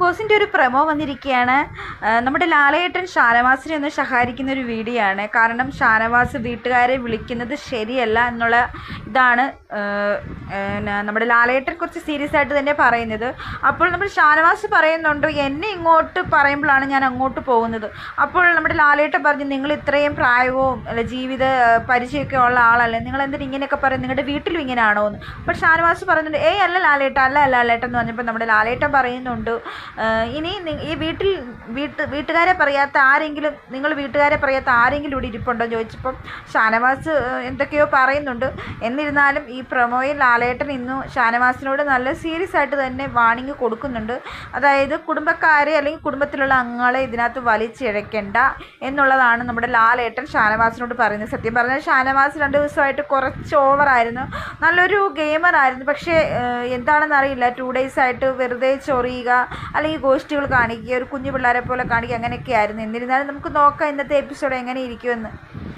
കോസിന്റെ ഒരു പ്രമോ വന്നിരിക്കുകയാണ് നമ്മുടെ ലാലയേട്ടൻ ഷാനവാസിനെ ഒന്ന് സഹായിക്കുന്ന ഒരു വീഡിയോ ആണ് കാരണം ഷാനവാസ് വീട്ടുകാരെ വിളിക്കുന്നത് ശരിയല്ല എന്നുള്ള ഇതാണ് നമ്മുടെ ലാലയേട്ടൻ കുറച്ച് സീരിയസ് ആയിട്ട് തന്നെ പറയുന്നത്. അപ്പോൾ നമ്മൾ ഷാനവാസ് പറയുന്നുണ്ട് എന്നെ ഇങ്ങോട്ട് പറയുമ്പോഴാണ് ഞാൻ അങ്ങോട്ട് പോകുന്നത്. അപ്പോൾ നമ്മുടെ ലാലേട്ടൻ പറഞ്ഞു നിങ്ങൾ ഇത്രയും പ്രായവും അല്ല ജീവിത പരിചയമൊക്കെ ഉള്ള ആളല്ലേ. നിങ്ങൾ എന്തിനാ ഇങ്ങനെയൊക്കെ പറയും നിങ്ങളുടെ വീട്ടിലും ഇങ്ങനെയാണോ എന്ന് അപ്പോൾ ഷാനവാസ് പറയുന്നുണ്ട് ഏയ് അല്ല ലാലേട്ട അല്ല ലാലേട്ടൻ എന്ന് പറഞ്ഞപ്പോൾ നമ്മുടെ ലാലേട്ടൻ പറയുന്നുണ്ട് "ആഹ് ഇനി ഈ വീട്ടിൽ വീട്ട് വീട്ടുകാരെ പറയാത്ത ആരെങ്കിലും നിങ്ങൾ വീട്ടുകാരെ പറയാത്ത ആരെങ്കിലും ഇവിടെ ഇരിപ്പുണ്ടോ ചോദിച്ചപ്പം ഷാനവാസ് എന്തൊക്കെയോ പറയുന്നുണ്ട്. എന്നിരുന്നാലും ഈ പ്രമോയിൽ ലാലേട്ടൻ ഇന്നും ഷാനവാസിനോട് നല്ല സീരിയസ് ആയിട്ട് തന്നെ വാണിംഗ് കൊടുക്കുന്നുണ്ട്. അതായത് കുടുംബക്കാരെ അല്ലെങ്കിൽ കുടുംബത്തിലുള്ള അംഗങ്ങളെ ഇതിനകത്ത് വലിച്ചിഴക്കേണ്ട എന്നുള്ളതാണ് നമ്മുടെ ലാലേട്ടൻ ഷാനവാസിനോട് പറയുന്നത്. സത്യം പറഞ്ഞാൽ ഷാനവാസ് രണ്ട് ദിവസമായിട്ട് കുറച്ച് ഓവറായിരുന്നു നല്ലൊരു ഗെയിമറായിരുന്നു പക്ഷേ എന്താണെന്നറിയില്ല ടു ഡേയ്സ് ആയിട്ട് വെറുതെ ചൊറിയുക അല്ലെങ്കിൽ ഗോഷ്ടികൾ കാണിക്കുക ഒരു കുഞ്ഞു പിള്ളേരെ പോലെ കാണിക്കുക അങ്ങനെയൊക്കെ ആയിരുന്നു എന്നിരുന്നാലും നമുക്ക് നോക്കാം ഇന്നത്തെ എപ്പിസോഡ് എങ്ങനെ ഇരിക്കുമെന്ന്.